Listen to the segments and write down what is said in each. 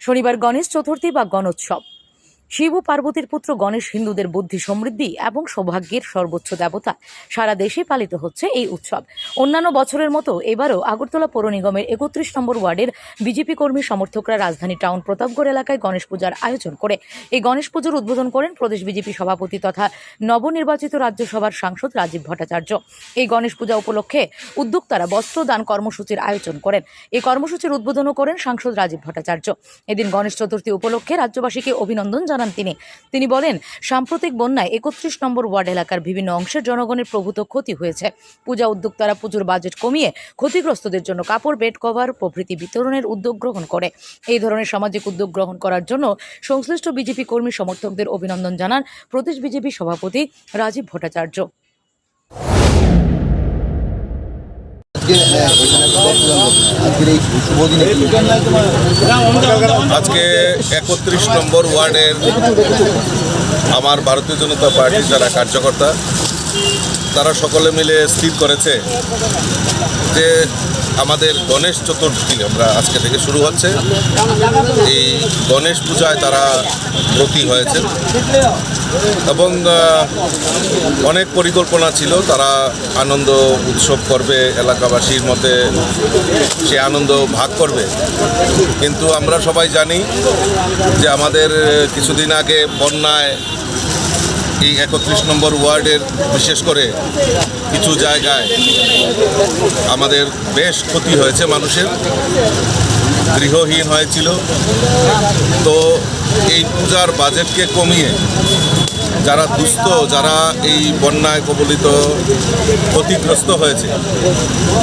শনিবার গণেশ চতুর্থী বা গণোৎসব। শিব ও পার্বতীর পুত্র গণেশ হিন্দুদের বুদ্ধি সমৃদ্ধি এবং সৌভাগ্যের সর্বোচ্চ দেবতা। সারা দেশে পালিত হচ্ছে এই উৎসব। অন্যান্য বছরের মতো এবারও আগরতলা পৌর নিগমের একত্রিশ নম্বর ওয়ার্ডের বিজেপি কর্মী সমর্থকরা রাজধানী টাউন প্রতাপগড় এলাকায় গণেশ পূজার আয়োজন করে। এই গণেশ পুজোর উদ্বোধন করেন প্রদেশ বিজেপি সভাপতি তথা নবনির্বাচিত রাজ্যসভার সাংসদ রাজীব ভট্টাচার্য। এই গণেশ পূজা উপলক্ষে উদ্যোক্তারা বস্ত্রদান কর্মসূচির আয়োজন করেন। এই কর্মসূচির উদ্বোধনও করেন সাংসদ রাজীব ভট্টাচার্য। এদিন গণেশ চতুর্থী উপলক্ষে রাজ্যবাসীকে অভিনন্দন জানান তিনি। তিনি বলেন, সাম্প্রতিক বন্যায় একত্রিশ নম্বর ওয়ার্ড এলাকার বিভিন্ন অংশের জনগণের প্রভূত ক্ষতি হয়েছে। পূজা উদ্যোক্তারা পুজোর বাজেট কমিয়ে ক্ষতিগ্রস্তদের জন্য কাপড়, বেড কভার, প্রভৃতি বিতরণের উদ্যোগ গ্রহণ করে। এই ধরনের সামাজিক উদ্যোগ গ্রহণ করার জন্য সংশ্লিষ্ট বিজেপি কর্মী সমর্থকদের অভিনন্দন জানান প্রদেশ বিজেপি সভাপতি রাজীব ভট্টাচার্য। আজকে একত্রিশ নম্বর ওয়ার্ডের আমার ভারতীয় জনতা পার্টির যারা কার্যকর্তা, তারা সকলে মিলে স্থির করেছে যে আমাদের গণেশ চতুর্থী আমরা আজকে থেকে শুরু হচ্ছে। এই গণেশ পূজায় তারা ব্রতী হয়েছে এবং অনেক পরিকল্পনা ছিল, তারা আনন্দ উৎসব করবে, এলাকাবাসীর মতে সে আনন্দ ভাগ করবে। কিন্তু আমরা সবাই জানি যে আমাদের কিছুদিন আগে বন্যায় এই একত্রিশ নম্বর ওয়ার্ডের, বিশেষ করে কিছু জায়গায় আমাদের বেশ ক্ষতি হয়েছে মানুষের। গৃহহীন হয়েছিল। তো এই পূজার বাজেটকে কমিয়ে যারা দুস্থ, যারা এই বন্যায় কবলিত, ক্ষতিগ্রস্ত হয়েছে,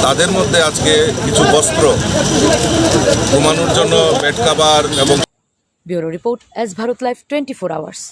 তাদের মধ্যে আজকে কিছু বস্ত্র ঘুমানোর জন্য, বেড কাভার এবং bureau report S Bharat live twenty four hours.